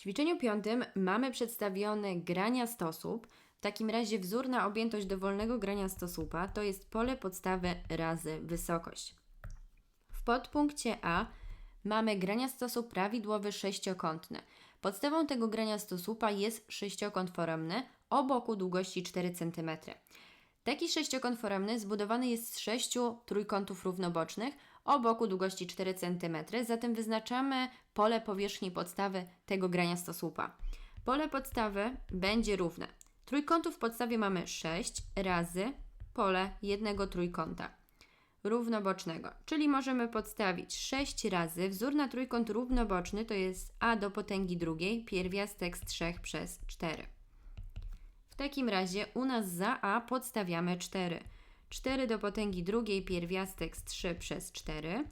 W ćwiczeniu piątym mamy przedstawione grania stosób. W takim razie wzór na objętość dowolnego grania stosłupa to jest pole podstawy razy wysokość. W podpunkcie A mamy grania stosób prawidłowy sześciokątny. Podstawą tego grania stosłupa jest sześciokąt foremny o boku długości 4 cm. Taki sześciokąt foremny zbudowany jest z sześciu trójkątów równobocznych o boku długości 4 cm, zatem wyznaczamy pole powierzchni podstawy tego grania stosłupa. Pole podstawy będzie równe. Trójkątów w podstawie mamy 6 razy pole jednego trójkąta równobocznego, czyli możemy podstawić 6 razy wzór na trójkąt równoboczny to jest a do potęgi drugiej pierwiastek z 3 przez 4. W takim razie u nas za a podstawiamy 4. 4 do potęgi drugiej pierwiastek z 3 przez 4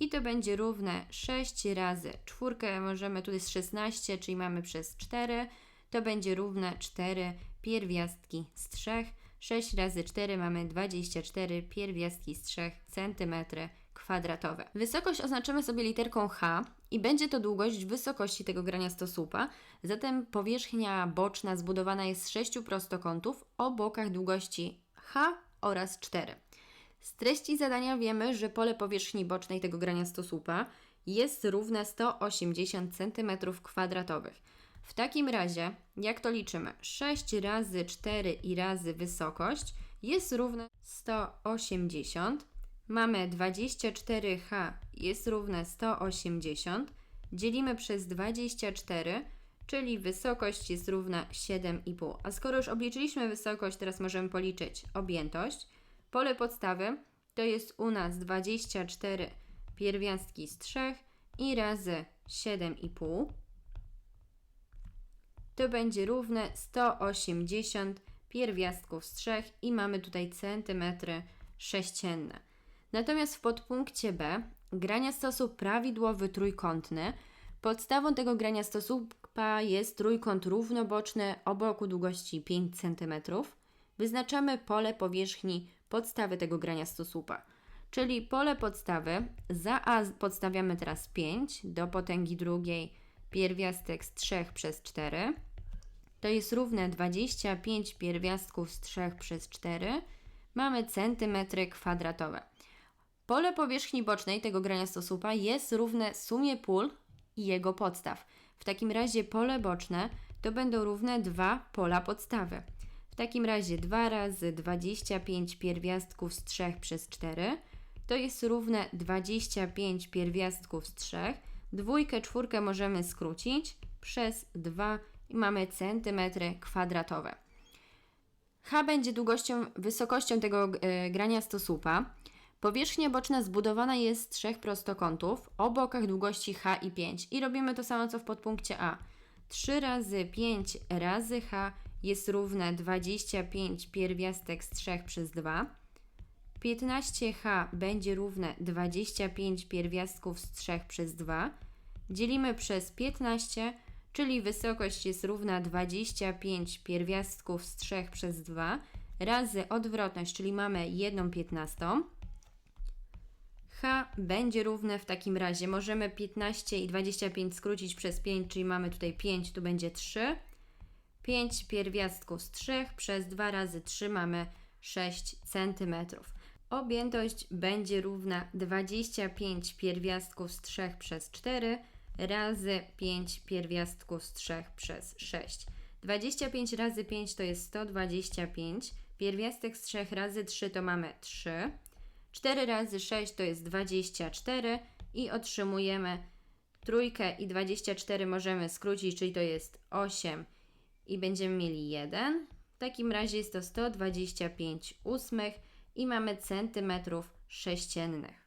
i to będzie równe 6 razy czwórkę, możemy tu jest 16, czyli mamy przez 4, to będzie równe 4 pierwiastki z 3. 6 razy 4 mamy 24 pierwiastki z 3 cm kwadratowe. Wysokość oznaczymy sobie literką H i będzie to długość wysokości tego grania stosłupa. Zatem powierzchnia boczna zbudowana jest z 6 prostokątów o bokach długości H oraz 4. Z treści zadania wiemy, że pole powierzchni bocznej tego grania stosłupa jest równe 180 cm2. W takim razie, jak to liczymy? 6 razy 4 i razy wysokość jest równe 180. Mamy 24h jest równe 180. Dzielimy przez 24, czyli wysokość jest równa 7,5. A skoro już obliczyliśmy wysokość, teraz możemy policzyć objętość. Pole podstawy to jest u nas 24 pierwiastki z 3 i razy 7,5 to będzie równe 180 pierwiastków z 3 i mamy tutaj centymetry sześcienne. Natomiast w podpunkcie B grania stosu prawidłowy trójkątny. Podstawą tego grania jest trójkąt równoboczny o boku długości 5 cm. Wyznaczamy pole powierzchni podstawy tego grania stosłupa. Czyli pole podstawy za A podstawiamy teraz 5 do potęgi drugiej pierwiastek z 3 przez 4. To jest równe 25 pierwiastków z 3 przez 4. Mamy centymetry kwadratowe. Pole powierzchni bocznej tego grania stosłupa jest równe sumie pól i jego podstaw. W takim razie pole boczne to będą równe dwa pola podstawy. W takim razie 2 razy 25 pierwiastków z 3 przez 4 to jest równe 25 pierwiastków z 3 Dwójkę, czwórkę możemy skrócić przez 2 i mamy centymetry kwadratowe. H będzie długością, wysokością tego e, grania stosłupa. Powierzchnia boczna zbudowana jest z trzech prostokątów o bokach długości H i 5 i robimy to samo co w podpunkcie A. 3 razy 5 razy H jest równe 25 pierwiastek z 3 przez 2. 15H będzie równe 25 pierwiastków z 3 przez 2. Dzielimy przez 15, czyli wysokość jest równa 25 pierwiastków z 3 przez 2 razy odwrotność, czyli mamy 1 piętnastą. Będzie równe w takim razie, możemy 15 i 25 skrócić przez 5, czyli mamy tutaj 5, tu będzie 3. 5 pierwiastków z 3 przez 2 razy 3 mamy 6 cm. Objętość będzie równa 25 pierwiastków z 3 przez 4 razy 5 pierwiastków z 3 przez 6. 25 razy 5 to jest 125. Pierwiastek z 3 razy 3 to mamy 3. 4 razy 6 to jest 24 i otrzymujemy trójkę i 24 możemy skrócić, czyli to jest 8 i będziemy mieli 1. W takim razie jest to 125 ósmych i mamy centymetrów sześciennych.